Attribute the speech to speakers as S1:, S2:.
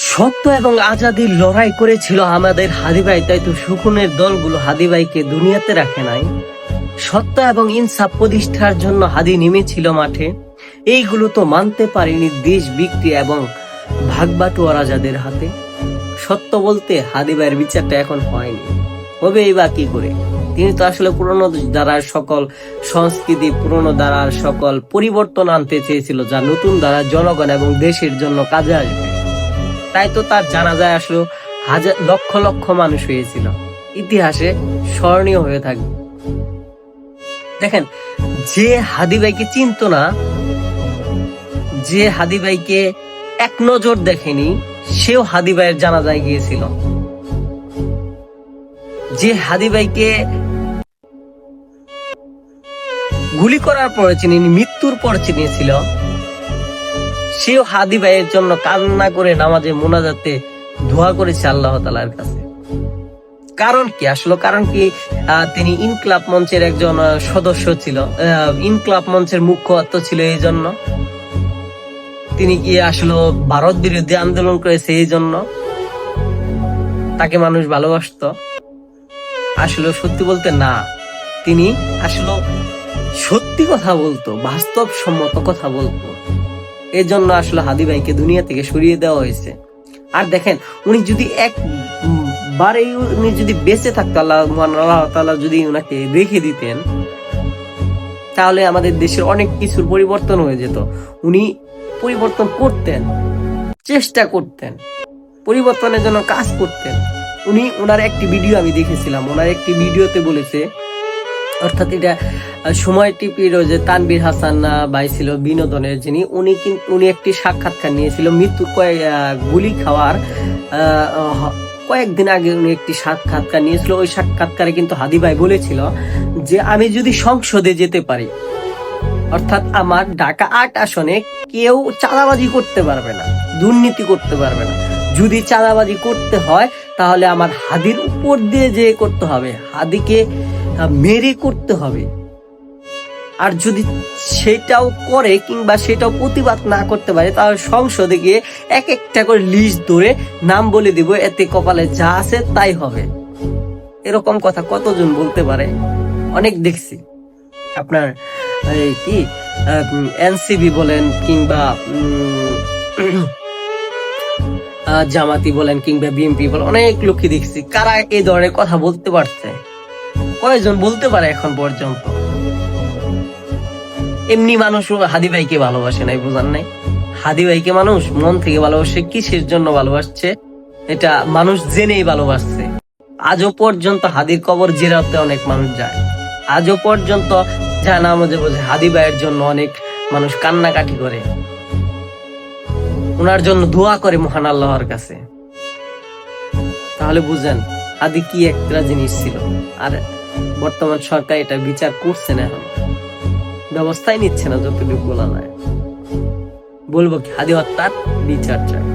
S1: সত্য এবং আজাদির লড়াই করেছিল আমাদের হাদিভাই তাই তো শকুনের দলগুলো হাদিভাইকে দুনিয়াতে রাখে নাই। সত্য এবং ইনসাফ প্রতিষ্ঠার জন্য হাদি নেমেছিল মাঠে। এইগুলো তো মানতে পারেনি দেশ বিক্রি এবং ভাগবাটোয়ারা যাদের হাতে। সত্য বলতে হাদিভাইয়ের বিচারটা এখন হয়নি। হবে এই বা কি করে? তিনি তো আসলে পুরনো দ্বারার সকল সংস্কৃতি, পুরনো দ্বারার সকল পরিবর্তন আনতে চেয়েছিল, যা নতুন দ্বারা জনগণ এবং দেশের জন্য কাজে আসবে। তাই তো তার জানাজায় আসলো হাজার লক্ষ লক্ষ মানুষ হয়েছিল। ইতিহাসে স্মরণীয় হয়ে থাকবে। দেখেন, যে হাদিভাইকে চিনতো না, যে হাদিভাইকে এক নজর দেখেনি, সেও হাদিভাইয়ের জানাজায় গিয়েছিল। যে হাদি ভাইকে গুলি করার পরে চিনি, মৃত্যুর পর চিনিয়েছিল সেও হাদি ভাইয়ের জন্য কান্না করে নামাজে মোনাজাতে দোয়া করেছে আল্লাহ তালার কাছে। কারণ কি? আসলে কারণ কি? তিনি ইনক্লাব মঞ্চের একজন সদস্য ছিল। ইনক্লাব মঞ্চের মুখ্যত্ব ছিল এই জন্য। তিনি কি আসলে ভারত বিরোধী আন্দোলন করেছে এই জন্য? তাকে মানুষ ভালোবাসতো। আসলে সত্যি বলতে না। তিনি আসলে সত্যি কথা বলতো বাস্তব সম্মত কথা বলতো। এর জন্য আসলে হাদি ভাইকে দুনিয়া থেকে সরিয়ে দেওয়া হয়েছে। আর দেখেন উনি যদি এক উম, বারে উনি যদি বেঁচে থাকতো আল্লাহ আল্লাহ যদি উনাকে রেখে দিতেন তাহলে আমাদের দেশের অনেক কিছুর পরিবর্তন হয়ে যেত। উনি পরিবর্তন করতেন চেষ্টা করতেন পরিবর্তনের জন্য কাজ করতেন। উনি ওনার একটি ভিডিও আমি দেখেছিলাম ওনার একটি ভিডিওতে বলেছে অর্থাৎ এটা সময় টিপির যে তানবীর হাসান ভাই ছিল বিনোদনের যিনি, উনি উনি একটি সাক্ষাৎকার নিয়েছিল, মৃত্যু কয়েক গুলি খাওয়ার কয়েকদিন আগে উনি একটি সাক্ষাৎকার নিয়েছিল, ওই সাক্ষাৎকারে কিন্তু হাদি ভাই বলেছিল যে, আমি যদি সংসদে যেতে পারি, অর্থাৎ আমার ঢাকা আট আসনে কেউ চাঁদাবাজি করতে পারবে না, দুর্নীতি করতে পারবে না। যদি চাঁদাবাজি করতে হয়, তাহলে আমার হাদির উপর দিয়ে যে করতে হবে। হাদিকে মেরে করতে হবে। আর যদি সেটাও করে কিংবা সেটাও প্রতিবাদ না করতে পারে, তাহলে সংসদে গিয়ে এক একটা করে লিস্ট ধরে নাম বলে দিব, এতে কপালে যা আছে তাই হবে। এরকম কথা কতজন বলতে পারে? অনেক দেখছি। আপনার কি এনসিবি বলেন কিংবা জামাতি বলেন কিংবা বিএনপি বলেন, অনেক লোকই দেখছি। কারা এই ধরনের কথা বলতে পারছে? কয়জন বলতে পারে এখন পর্যন্ত? এমনি মানুষ হাদি ভাইকে ভালোবাসে নাই, বুঝান নাই? হাদি ভাইকে মানুষ মন থেকে ভালোবাসে, কিসের জন্য ভালোবাসছে? এটা মানুষ জেনেই ভালোবাসছে। আজও পর্যন্ত হাদির কবর জিরাতে অনেক মানুষ যায়। আজও পর্যন্ত যায় না বোঝে হাদি ভাইয়ের জন্য অনেক মানুষ কান্নাকাটি করে। ওনার জন্য দোয়া করে মহান আল্লাহর কাছে। তাহলে বুঝেন, হাদি কি একটা জিনিস ছিল। আর বর্তমান সরকার এটা বিচার করছে না এখন। ব্যবস্থাই নিচ্ছে না যতটুকু বলা যায়। বলব কি হাদি হত্যার বিচার চাই।